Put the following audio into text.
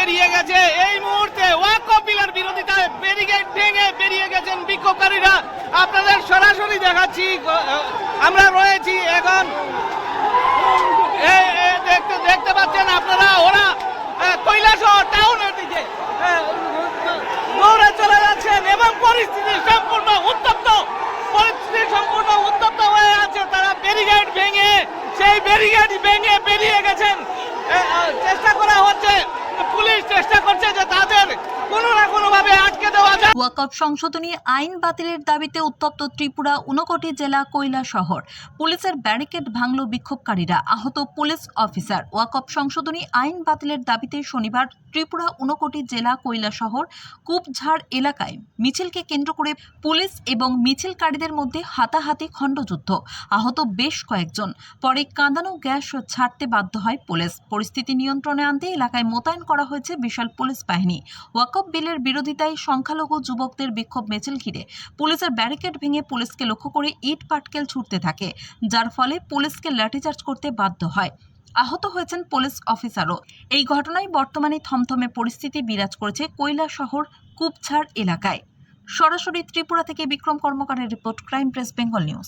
বেরিয়ে গেছে। এই মুহূর্তে ওয়াকফ বিরোধিতায় ব্যারিকেড ভেঙে বেরিয়ে গেছেন বিক্ষোভকারীরা। আপনাদের সরাসরি দেখাচ্ছি আমরা রয়েছি এখন। দেখতে দেখতে পাচ্ছেন আপনারা, ওরা কৈলাসহর টাউনের দিকে দৌড়ে চলে যাচ্ছেন এবং পরিস্থিতি সম্পূর্ণ উত্তপ্ত। পরিস্থিতি সম্পূর্ণ উত্তপ্ত হয়ে আছে। তারা ব্যারিকেড ভেঙে সেই ব্যারিকেড ভেঙে বেরিয়ে গেছেন। ওয়াকফ সংশোধনী আইন বাতিলের দাবিতে উত্তপ্ত ত্রিপুরা উনকোটি জেলা কৈলা শহর। পুলিশের ব্যারিকেড ভাঙল বিক্ষোভকারীরা। আহত পুলিশ অফিসার ওয়াকফ সংশোধনী আইন বাতিলের দাবিতে শনিবার ত্রিপুরা উনকোটি জেলা কৈলা শহর, কূপঝাড় এলাকায় মিছিলকে কেন্দ্র করে পুলিশ এবং মিছিলকারীদের মধ্যে হাতাহাতি খণ্ডযুদ্ধ। আহত বেশ কয়েকজন। পরে কাঁদানো গ্যাস ছাড়তে বাধ্য হয় পুলিশ। পরিস্থিতি নিয়ন্ত্রণে আনতে এলাকায় মোতায়েন করা হয়েছে বিশাল পুলিশ বাহিনী। ওয়াকফ বিলের বিরোধিতায় সংখ্যালঘু যুবকদের বিক্ষোভ মিছিল ঘিরে। পুলিশের ব্যারিকেড ভেঙে পুলিশকে লক্ষ্য করে ইট পাটকেল ছুটতে থাকে, যার ফলে পুলিশকে লাঠিচার্জ করতে বাধ্য হয়। আহত হয়েছেন পুলিশ অফিসারও। এই ঘটনায় বর্তমানে থমথমে পরিস্থিতি বিরাজ করেছে কৈলা শহর কুপছাড় এলাকায়। সরাসরি ত্রিপুরা থেকে Bikram কর্মকারের report, crime press, Bengal news.